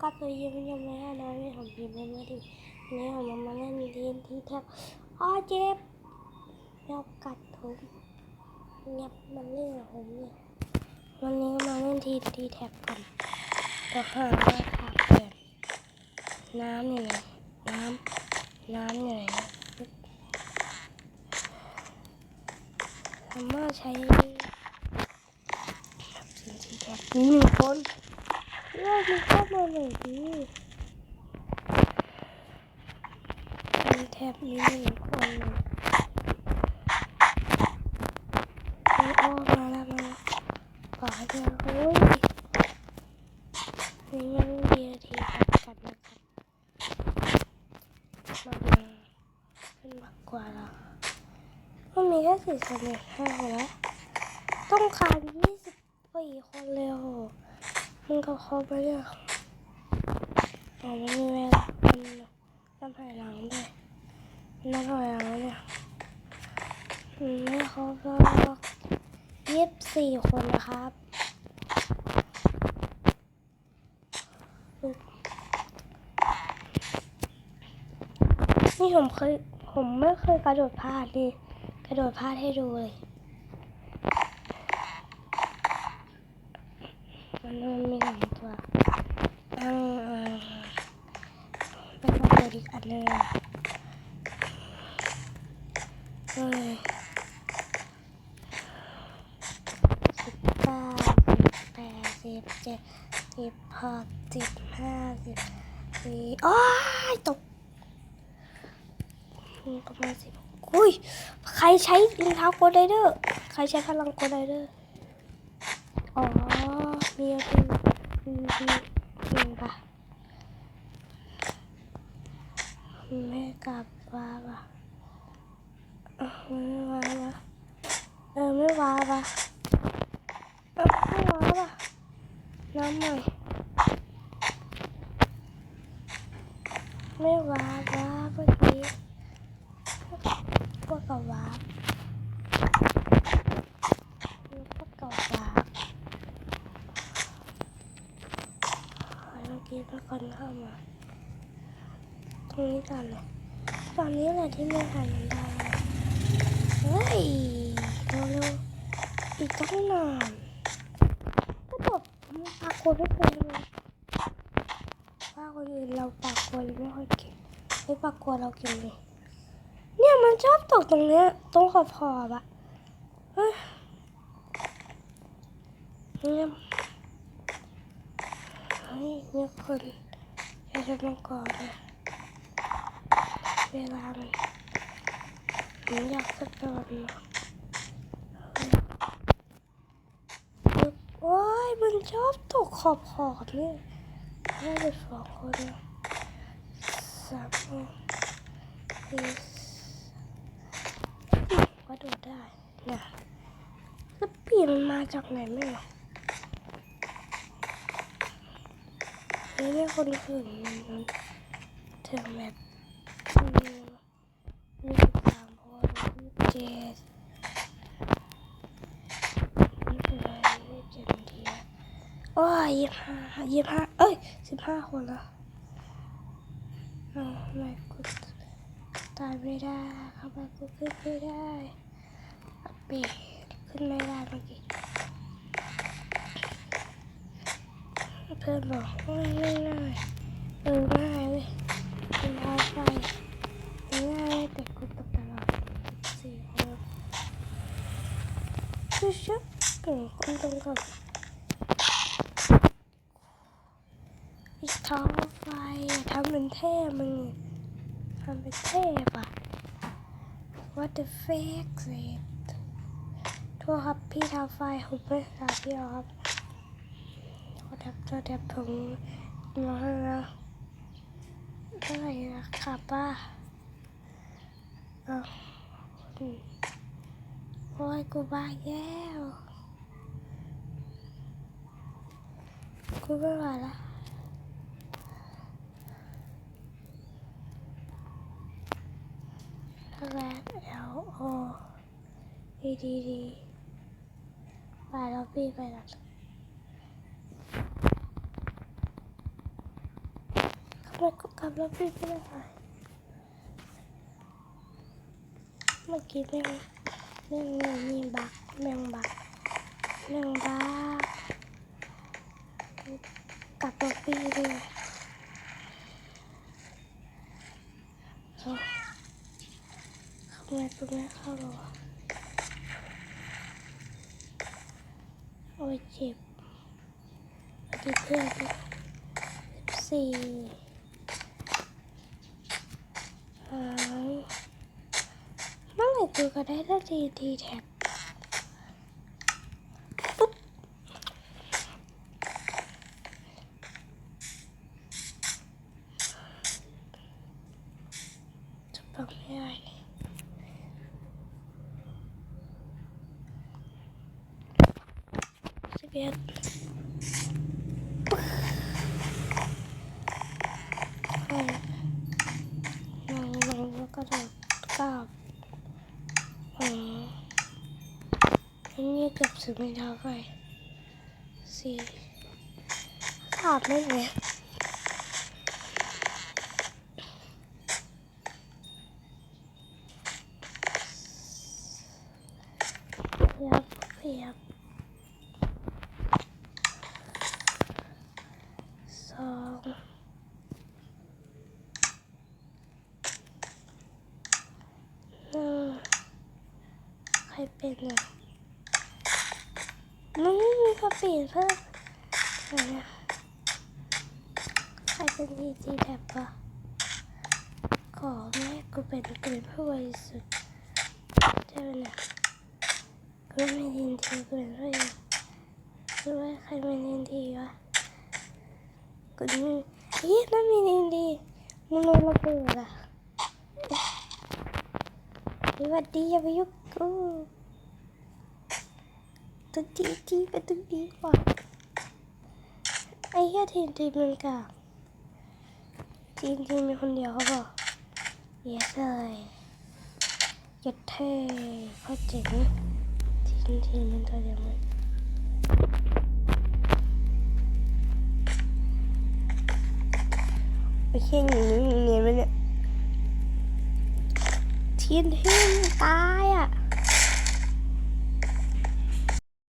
ก็ตัวยิ้มยังไม่ได้นะไม่ผมยิ้มไม่ได้ดิวันนี้ผมมาเล่นดีนที่แทบอ้อเจ็บแมวกัดผมเงียบมันเล่นกับผมเนี่ยวันนี้มาเล่นทีดีแท็บกันก็หาว่าขาดเปลี่ยนน้ำอยู่ไหนน้ำน้ำอยู่ไหนสามารถใช้สิ่งที่แท็บมีหนึ่งคน มันเข้ามาหน่อยดิมันแท็บมีหนึ่งคนเลยมันออกมาแล้วมันป่าเดียวโอ้ยนี่มันเดียทีกันนะครับมามาขึ้นมากกว่าเรามันมีแค่สี่สิบเอ็ดห้าแล้วต้องการยี่สิบสี่คนเลยโห มันก็ครบไปเนี่ยอ๋อไม่มีเวลามันน้ำถอยหลังด้วยน้ำถอยหลังเนี่ยไม่ครบแล้วยี่สิบสี่คนนะครับนี่ผมเคยผมไม่เคยกระโดดพลาดนี่กระโดดพลาดให้ดูเลยมันมันมีสองตัวเออเป็นระเบิดอีกอันหนึงเฮ้ยสิบเก้าสิบแปดสิบเจ็ดสิบหกสิบห้าสิบสี่โอ้ยตกประมาณสิบอุ้ย ใครใช้รองเท้าโกดไดเดอร์ ใครใช้พลังโกดไดเดอร์ อ๋อ มีอะไรมีมีมีปะ ไม่กลับวาปะไม่วาปะเออไม่วาปะเออไม่วาปะน้ำใหน่ไม่วาว่าเมื่อกี้พวกกับว่าพวกกับว่าเมื่อกี้เป็นคนเข้ามา ตรงนี้ก่อนเลยตอนนี้แหละที่ไม่ทันมันได้เฮ้ยเร็วๆอีกตั้งนานก็จบปากคนไม่เป็นเลยว่าคนอื่นเราปากคนไม่ค่อยเก่งไม่ปากคนเราเก่งเลยเนี่ยมันชอบตกตรงเนี้ยตรงขอบขอบอะเฮ้ยเนี่ยเฮ้ยมีคนอยากจะมาก่อนเลย เวลามันผมอยากสักตอนนะโอ้ยมันชอบตกขอบขอบเนี่ยน่าจะสองคนสามคนสี่ก็โดดได้นะแล้วปีมันมาจากไหนไม่รู้นี่เนี่ยคนอื่นมันถึงแบบมีมีสิบสามคนยี่สิบ เจ็ดยี่สิบแปดยี่สิบเจ็ดนาทีอะโอ้ยยี่สิบห้ายี่สิบห้าเอ้ยสิบห้าคนละเอ้าไม่กูตายไม่ได้ทำไมกูขึ้นไม่ได้ปีขึ้นไม่ได้เมื่อกี้เพื่อนบอกว่าง่ายง่ายเออง่ายเลยเป็นทางไปง่ายแต่กูตกตลอดสี่คน ชุบชุบเก่งคนตรงกับอีกท้องไฟทำเป็นเท่มึงทำเป็นเท่ปะ What the fuck เสร็จโทษครับพี่ทำไฟผมไม่ทำพี่หรอกครับโทษครับโทษครับผมน้อยแล้วเท่าไหร่นะครับป้าเอาโอ้ ยกูบ้าแย่วกูไม่ไหวละแรก L O E D D ไปแล้วพี่ไปแล้วทำไมกูกลับแล้วพี่ไม่ได้เมื่อกี้แม่งแม่งแม่งบักแมงบักแม่งบักกับแล้วพี่เลยเอาทำไมกูไม่เข้าหรอโอ้ยเจ็บอาทิเพื่อนสิบสี่หาย เมื่อไหร่กูก็ได้ได้ทีทีแท็กปุ๊บจะปังไม่ได้เลยสิบเอ็ด ใช่นั่งลงแล้วก็โดดกราบอ๋ออันนี้ เกือบถึงเท้าไปสี่กราบไม่ไหมเพียบเพียบสองหนึ่งใครเป็นอะ มันไม่มีกระปีเพิ่มใครเป็นดีจีแท็บปะขอแม่กูเป็นเกิดผู้บริสุทธิ์ใช่ไหมนี่ยกูไม่ยินทีกูเป็นผู้บริสุทธิ์คือว่าใครไม่ยินทีวะกูนี่เฮ้ยนั่นมียินทีมันโดนระเบิดอะสวัสดีอย่าไปยุ่งกู ตัวดีดีไปตัวดีกว่าไอ้เหี้ยทีมทีมมันกากทีมทีมมีคนเดียวเขาบอกเยสเลยยัดเท่โคตรเจ๋งทีมทีมมันตัวเดียวมันไอ้เหี้ยหนีหนีไปเนี่ยทีมทีมตายอะ